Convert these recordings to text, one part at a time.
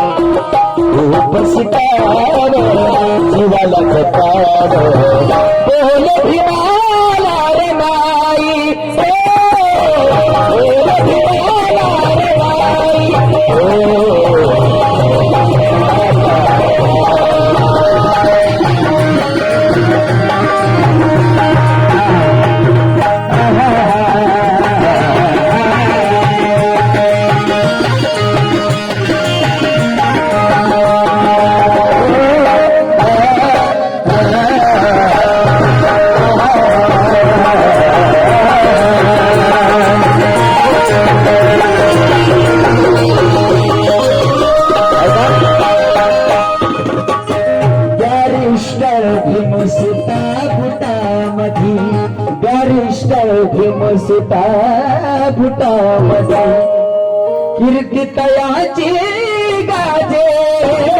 खूप शिकार जीवाला खपार बोल भीमाला बुटामधी गॅरिस्टर भीमसुता बुटामधी कीर्ती तयाची गाजे.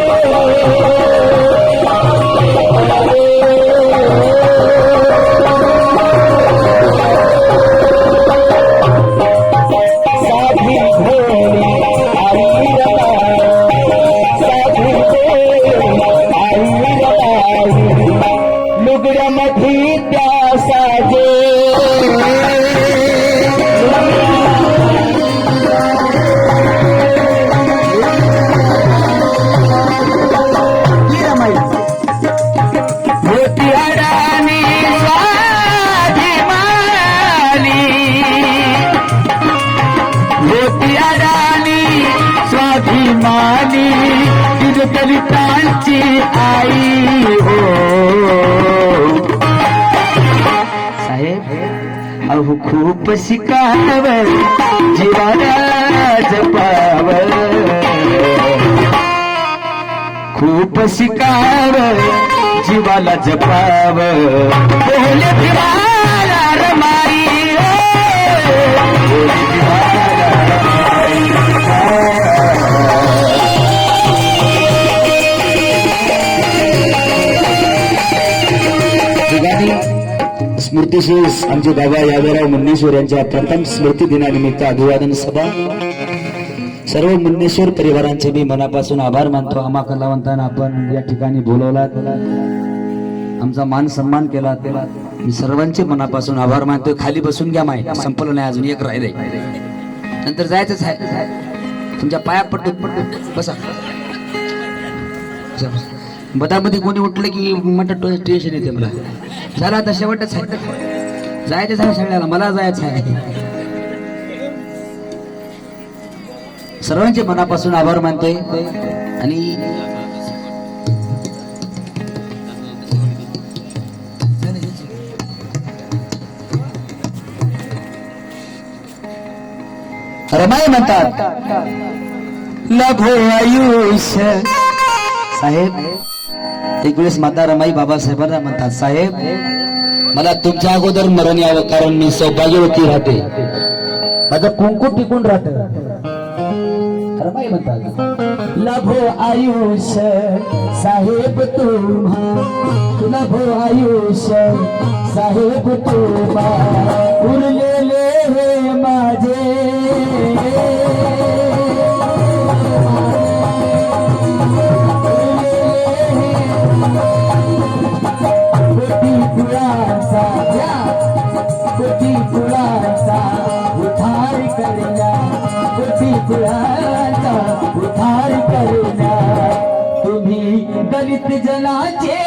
स्वाभिमानी दलितांची आई हो. साहेब अहो खूप शिकाव जीवाला जपाव. खूप शिकाव जीवाला जपाव. बोले फिराला रमा ठिकाणी आमचे बाबा यादवराव मुन्नेश्वर यांच्या प्रथम स्मृती दिनानिमित्त अभिवादन सभा. सर्व मुन्नेश्वर परिवारांचे मी मनापासून आभार मानतो. आम्हा कलावंतांना आपण या ठिकाणी बोलवला आमचा मान सन्मान केला त्याला मी सर्वांचे मनापासून आभार मानतोय. खाली बसून घ्या माय. संपलं नाही अजून. एक राहिले. नंतर जायचंच आहे. तुमच्या पाया पडतो. पडतो बसा. बदामध्ये कोणी उठलं की म्हणतात टेन्शन येते मला. झालं आता शेवटच आहे. जायचं आहे सगळ्याला मला जायचं आहे. सर्वांचे मनापासून आभार मानतोय. आणि रमाय म्हणतात लभो आयुष्य साहेब. एक वेळेस माता रमाई बाबासाहेबांना म्हणतात साहेब मला तुमच्या अगोदर मरण यावं कारण मी सौभाग्यवती राहते. माझं कुंकू टिकून राहत. रमाई म्हणतात लभो आयुष्य साहेब तुम्हा. लभो आयुष्य साहेब तुम्हा. उरलेले हे माझे फुलांचा उधार करण्या तुम्ही दलित जनाचे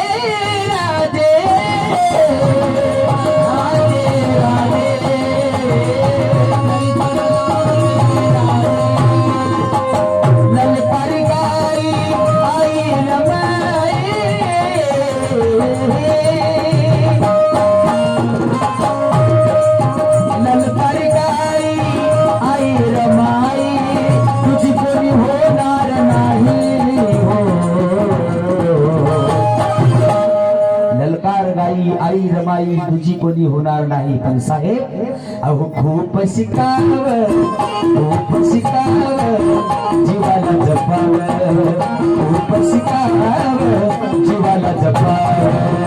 कोणी होणार नाही. पण साहेब अहो खूप शिकाव खूप शिकाव जीवाला जपाव. खूप शिकाव जीवाला जपाव.